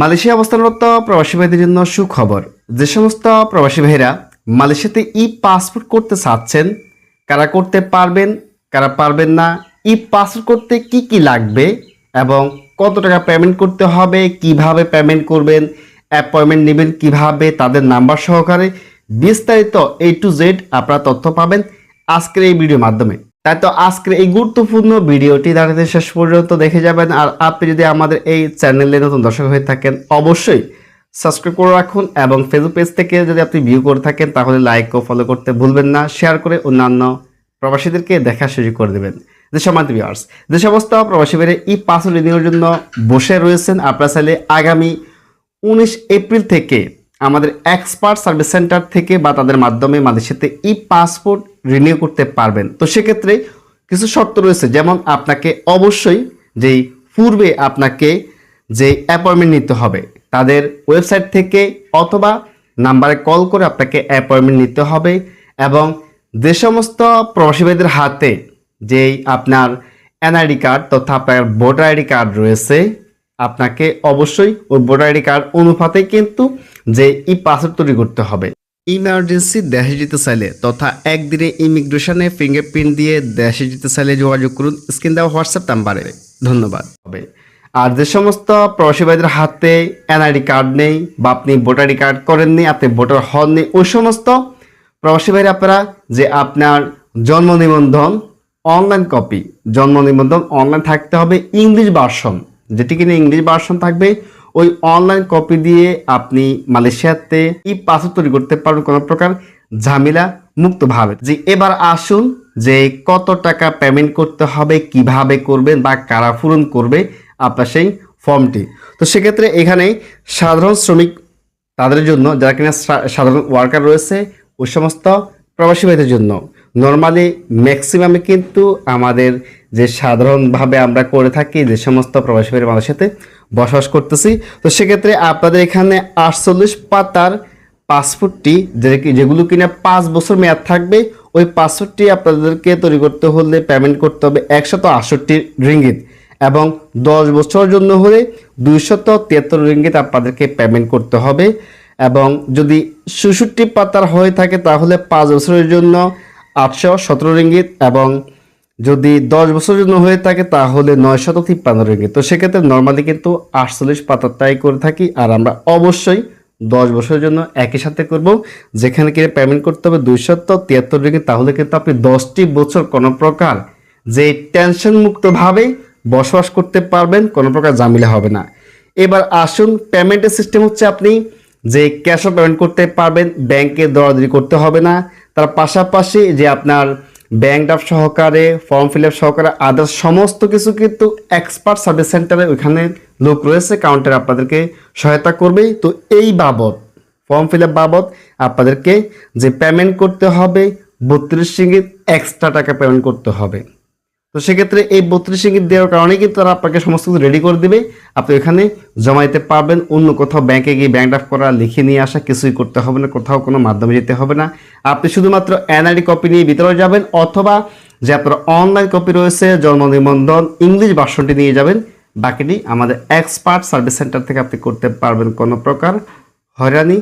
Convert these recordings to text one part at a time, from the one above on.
Malaysia অবস্থানরত প্রবাসী ভাইদের জন্য সুখবর। যে সমস্ত প্রবাসী ভাইরা মালয়েশিয়াতে ই পাসপোর্ট করতে চাচ্ছেন, কারা করতে পারবেন, কারা পারবেন না ই পাসপোর্ট করতে কি কি লাগবে এবং কত টাকা পেমেন্ট করতে হবে, কীভাবে পেমেন্ট করবেন অ্যাপয়েন্টমেন্ট নেবেন কীভাবে, তাদের নাম্বার সহকারে বিস্তারিত এ টু জেড আপনারা তথ্য পাবেন আজকের এই ভিডিওর মাধ্যমে। তাই তো আজকের এই গুরুত্বপূর্ণ ভিডিওটি দাঁড়াতে শেষ পর্যন্ত দেখে যাবেন। আর আপনি যদি আমাদের এই চ্যানেলে নতুন দর্শক হয়ে থাকেন, অবশ্যই সাবস্ক্রাইব করে রাখুন এবং ফেসবুক পেজ থেকে যদি আপনি ভিউ করে থাকেন, তাহলে লাইক ও ফলো করতে ভুলবেন না। শেয়ার করে অন্যান্য প্রবাসীদেরকে দেখা সুযোগ করে দেবেন। যে সমাজ ভিউয়ার্স যে সমস্ত প্রবাসী বেড়ে ই পাসওয়ার্ড রিনিউর জন্য বসে রয়েছেন, আপনারা চাইলে আগামী উনিশ এপ্রিল থেকে আমাদের এক্সপার্ট সার্ভিস সেন্টার থেকে বা তাদের মাধ্যমে মালয়েশিয়াতে ই পাসপোর্ট রিনিউ করতে পারবেন। তো সেক্ষেত্রে কিছু শর্ত রয়েছে। যেমন আপনাকে অবশ্যই যেই পূর্বে আপনাকে যে অ্যাপয়েন্টমেন্ট নিতে হবে, তাদের ওয়েবসাইট থেকে অথবা নাম্বারে কল করে আপনাকে অ্যাপয়েন্টমেন্ট নিতে হবে এবং যে সমস্ত প্রবাসী হাতে যেই আপনার এনআইডি কার্ড তথা আপনার ভোটার আইডি কার্ড রয়েছে আপনাকে অবশ্যই ওই ভোটার আইডি কার্ড অনুপাতে কিন্তু যে ই পাসওয়ার্ড তৈরি করতে হবে। ইমার্জেন্সি দেশে যেতে চাইলে তথা একদিনে ইমিগ্রেশনে ফিঙ্গারপ্রিন্ট দিয়ে দেশে যেতে চাইলে যোগাযোগ করুন। স্ক্রিন দেওয়া হোয়াটসঅ্যাপ নাম্বারে। ধন্যবাদ। হবে। আর যে সমস্ত প্রবাসী ভাইদের হাতে এনআইডি কার্ড নেই বা আপনি ভোটার আইডি কার্ড করেননি আপনি ভোটার হননি ওই সমস্ত প্রবাসী ভাইরা আপনারা যে আপনার জন্ম নিবন্ধন অনলাইন কপি জন্ম নিবন্ধন অনলাইন থাকতে হবে ইংলিশ ভার্সন যেটি কিনা ইংলিশ ভার্সন থাকবে, ওই অনলাইন কপি দিয়ে আপনি মালয়েশিয়াতে ই পাসপোর্ট তৈরি করতে পারবেন কোনো প্রকার ঝামেলা মুক্তভাবে। যে এবার আসুন যে কত টাকা পেমেন্ট করতে হবে, কীভাবে করবেন বা কারা পূরণ করবে আপনার সেই ফর্মটি তো সেক্ষেত্রে এখানে সাধারণ শ্রমিক তাদের জন্য, যারা কিনা সাধারণ ওয়ার্কার রয়েছে, ওই সমস্ত প্রবাসী ভাইদের জন্য। নর্মালি ম্যাক্সিমামে কিন্তু আমাদের যে সাধারণভাবে আমরা করে থাকি, যে সমস্ত প্রবাসী ভাইয়ের মানুষের সাথে বসবাস করতেছি, তো সেক্ষেত্রে আপনাদের এখানে আটচল্লিশ পাতার পাসপোর্টটি, যে- যেগুলো কিনা পাঁচ বছর মেয়াদ থাকবে, ওই পাসপোর্টটি আপনাদেরকে তৈরি করতে হলে পেমেন্ট করতে হবে একশত আটষট্টি রিঙ্গিত এবং দশ বছরের জন্য হলে দুইশত তিয়াত্তর রিঙ্গিত আপনাদেরকে পেমেন্ট করতে হবে এবং যদি ষষট্টি পাতার হয়ে থাকে তাহলে পাঁচ বছরের জন্য আটশো সতেরো রিঙ্গিত এবং যদি দশ বছরের জন্য হয়ে থাকে, তাহলে নয় শত তিপ্পান্ন রিঙ্গিত। তো সেক্ষেত্রে নর্মালি কিন্তু আটচল্লিশ পাতারটাই করে থাকি আর আমরা অবশ্যই দশ বছরের জন্য একই সাথে করব। যেখানে কিনে পেমেন্ট করতে হবে দুইশত তিয়াত্তর রিঙ্গিত, তাহলে কিন্তু আপনি দশটি বছর কোনো প্রকার যে টেনশন মুক্তভাবে বসবাস করতে পারবেন, কোনো প্রকার ঝামেলা হবে না। এবার আসুন পেমেন্টের সিস্টেম হচ্ছে আপনি যে ক্যাশও পেমেন্ট করতে পারবেন ব্যাংকে দরাদরি করতে হবে না। তার পাশাপাশি যে আপনার ব্যাংক ড্রাফট সহকারে ফর্ম ফিল আপ সহকারে আদার্স সমস্ত কিছু কিন্তু এক্সপার্ট সার্ভিস সেন্টারে ওইখানে লোক রয়েছে কাউন্টার আপনাদেরকে সহায়তা করবে। তো এই বাবদ ফর্ম ফিল আপ বাবদ, আপনাদেরকে যে পেমেন্ট করতে হবে, বত্রিশ সিঙ্গিত এক্সট্রা টাকা পেমেন্ট করতে হবে। তো সেক্ষেত্রে এই বত্রিশ ইঙ্গিত দেওয়ার কারণে কিন্তু তারা আপনাকে সমস্ত কিছু রেডি করে দিবে। আপনি এখানে জমা দিতে পারবেন, অন্য কোথাও ব্যাংকে গিয়ে ব্যাংক ড্রাফট করা, লিখে নিয়ে আসা, কিছুই করতে হবে না, কোথাও কোনো মাধ্যমে যেতে হবে না। আপনি শুধুমাত্র এনআইডি কপি নিয়ে ভিতরে যাবেন অথবা যে আপনার অনলাইন কপি রয়েছে, জন্ম নিবন্ধন, ইংলিশ ভার্সনটি নিয়ে যাবেন, বাকিটি আমাদের এক্সপার্ট সার্ভিস সেন্টার থেকে আপনি করতে পারবেন কোনো প্রকার হয়রানি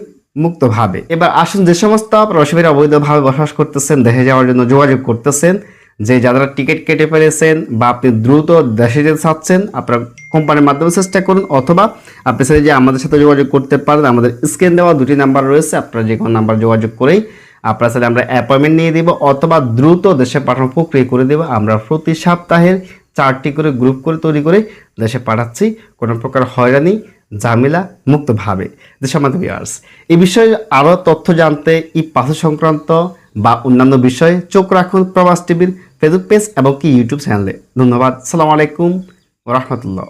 মুক্তভাবে। এবার আসুন যে সমস্ত আপনার প্রবাসীরা অবৈধভাবে বসবাস করতেছেন, দেশে যাওয়ার জন্য যোগাযোগ করতেছেন যে যারা টিকিট কেটে ফেলেছেন বা আপনি দ্রুত দেশে যেতে চাচ্ছেন, আপনার কোম্পানির মাধ্যমে চেষ্টা করুন, অথবা আপনি চাইলে যে আমাদের সাথে যোগাযোগ করতে পারেন, আমাদের স্ক্রিন দেওয়া দুটি নাম্বার রয়েছে, আপনারা যে কোনো নাম্বার যোগাযোগ করেই আপনার সাথে আমরা অ্যাপয়েন্টমেন্ট নিয়ে দিব, অথবা দ্রুত দেশে পাঠানো প্রক্রিয়া করে দেবো, আমরা প্রতি সপ্তাহের চারটি করে গ্রুপ করে তৈরি করে দেশে পাঠাচ্ছি, কোনো প্রকার হয়রানি, ঝামেলা, মুক্তভাবে। দেশের মধ্যে ভিউয়ার্স এই বিষয়ে আরও তথ্য জানতে এই পাশে সংক্রান্ত বা অন্যান্য বিষয়ে চোখ রাখুন প্রবাস টিভির ফেসবুক পেজ এবং কি ইউটিউব চ্যানেলে। ধন্যবাদ। সালাম আলাইকুম রহমতুল্লাহ।